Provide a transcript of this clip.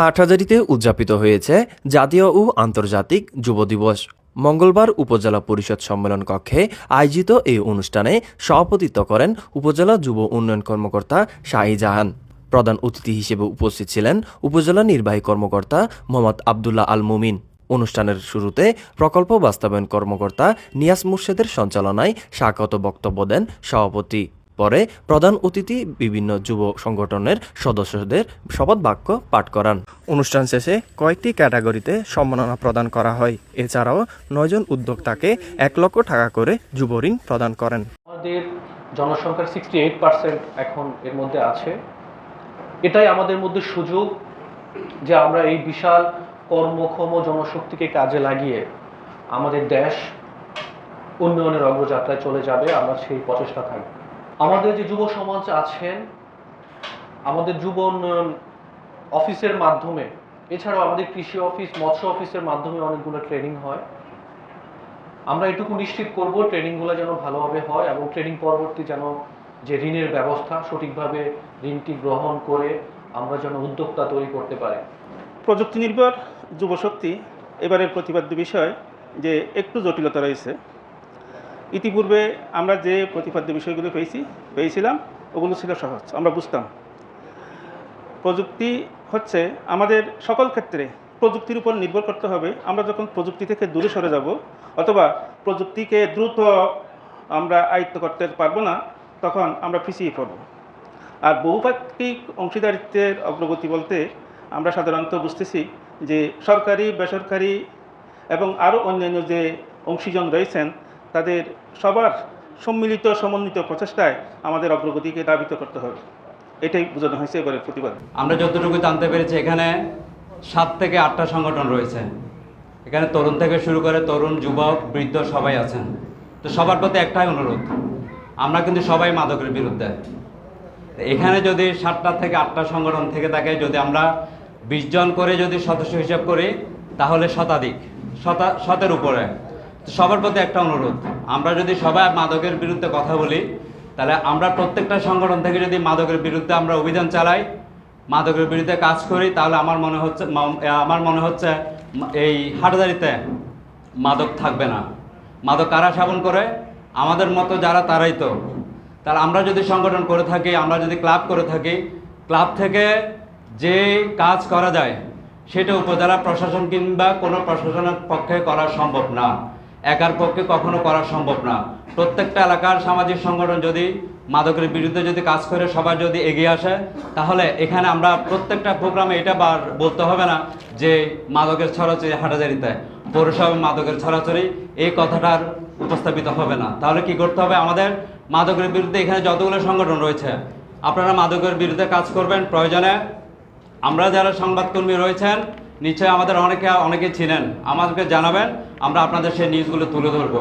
হাটহাজারিতে উদযাপিত হয়েছে জাতীয় ও আন্তর্জাতিক যুব দিবস। মঙ্গলবার উপজেলা পরিষদ সম্মেলন কক্ষে আয়োজিত এই অনুষ্ঠানে সভাপতিত্ব করেন উপজেলা যুব উন্নয়ন কর্মকর্তা শাহিজাহান প্রধান অতিথি হিসেবে উপস্থিত ছিলেন উপজেলা নির্বাহী কর্মকর্তা মোহাম্মদ আবদুল্লাহ আল মুমিন। অনুষ্ঠানের শুরুতে প্রকল্প বাস্তবায়ন কর্মকর্তা নিয়াস মুর্শেদের সঞ্চালনায় স্বাগত বক্তব্য দেন সভাপতি। পরে প্রধান অতিথি বিভিন্ন যুব সংগঠনের সদস্যদের শপথ বাক্য পাঠ করান। অনুষ্ঠান শেষে কয়েকটি ক্যাটাগরিতে সম্মাননা প্রদান করা হয়। এছাড়াও নয়জন উদ্যোক্তাকে এক লক্ষ টাকা করে যুব ঋণ প্রদান করেন। আমাদের জনসংখ্যার সিক্সটি এইট পার্সেন্ট এখন এর মধ্যে আছে। এটাই আমাদের মধ্যে সুযোগ যে আমরা এই বিশাল কর্মক্ষম জনশক্তিকে কাজে লাগিয়ে আমাদের দেশ উন্নয়নের অগ্রযাত্রায় চলে যাবে। আমরা সেই প্রচেষ্টা থাকবে। আমাদের যে যুব সমাজ আছেন, আমাদের যুব উন্নয়ন অফিসের মাধ্যমে, এছাড়াও আমাদের কৃষি অফিস, মৎস্য অফিসের মাধ্যমে অনেকগুলো ট্রেনিং হয়। আমরা এটুকু নিশ্চিত করব ট্রেনিংগুলো যেন ভালোভাবে হয় এবং ট্রেনিং পরবর্তী যেন যে ঋণের ব্যবস্থা, সঠিকভাবে ঋণটি গ্রহণ করে আমরা যেন উদ্যোক্তা তৈরি করতে পারি। প্রযুক্তি নির্ভর যুবশক্তি এবারের প্রতিপাদ্য বিষয় যে একটু জটিলতা রয়েছে। ইতিপূর্বে আমরা যে প্রতিপাদ্য বিষয়গুলো পেয়েছি, পেয়েছিলাম, ওগুলো ছিল সহজ, আমরা বুঝতাম। প্রযুক্তি হচ্ছে আমাদের সকল ক্ষেত্রে প্রযুক্তির উপর নির্ভর করতে হবে। আমরা যখন প্রযুক্তি থেকে দূরে সরে যাব, অথবা প্রযুক্তিকে দ্রুত আমরা আয়ত্ত করতে পারব না, তখন আমরা পিছিয়ে পড়ব। আর বহুপাক্ষিক অংশীদারিত্বের অগ্রগতি বলতে আমরা সাধারণত বুঝতেছি যে সরকারি, বেসরকারি এবং আরও অন্যান্য যে অংশীজন রয়েছেন তাদের সবার সম্মিলিত, সমন্বিত প্রচেষ্টায় আমাদের অগ্রগতিকে দাবিত করতে হবে। এটাই বোঝানো হয়েছে এবারের প্রতিবাদ। আমরা যতটুকু জানতে পেরেছি, এখানে সাত থেকে আটটা সংগঠন রয়েছে। এখানে তরুণ থেকে শুরু করে তরুণ, যুবক, বৃদ্ধ সবাই আছেন। তো সবার প্রতি একটাই অনুরোধ, আমরা কিন্তু সবাই মাদকের বিরুদ্ধে। এখানে যদি সাতটা থেকে আটটা সংগঠন থেকে থাকে, যদি আমরা বিশ জন করে যদি সদস্য হিসাব করি, তাহলে শতাধিক, শতা শতের উপরে। সবার প্রতি একটা অনুরোধ। আমরা যদি সবাই মাদকের বিরুদ্ধে কথা বলি, তাহলে আমরা প্রত্যেকটা সংগঠন থেকে যদি মাদকের বিরুদ্ধে আমরা অভিযান চালাই, মাদকের বিরুদ্ধে কাজ করি, তাহলে আমার মনে হচ্ছে আমার মনে হচ্ছে এই হাটদারিতে মাদক থাকবে না। মাদক কারা সেবন করে? আমাদের মতো যারা তারাই তো। তাহলে আমরা যদি সংগঠন করে থাকি, আমরা যদি ক্লাব করে থাকি, ক্লাব থেকে যে কাজ করা যায়, সেটা উপজেলা প্রশাসন কিংবা কোনো প্রশাসনের পক্ষে করা সম্ভব না। একার পক্ষে কখনো করা সম্ভব না। প্রত্যেকটা এলাকার সামাজিক সংগঠন যদি, মাদকের বিরুদ্ধে যদি কাজ করে সবাই যদি এগিয়ে আসে, তাহলে এখানে আমরা প্রত্যেকটা প্রোগ্রামে এটা বার বলতে হবে না যে মাদকের ছড়াছড়ি হাটাজারিতে পৌরসভা মাদকের ছড়াছড়ি, এই কথাটার উপস্থাপিত হবে না। তাহলে কি করতে হবে আমাদের? মাদকের বিরুদ্ধে এখানে যতগুলো সংগঠন রয়েছে, আপনারা মাদকের বিরুদ্ধে কাজ করবেন প্রয়োজনে। আমরা যারা সংবাদকর্মী রয়েছেন নিশ্চয়ই আমাদের অনেকে অনেকে ছিলেন। আমাদেরকে জানাবেন আমরা আপনাদের সেই নিউজগুলো তুলে ধরবো।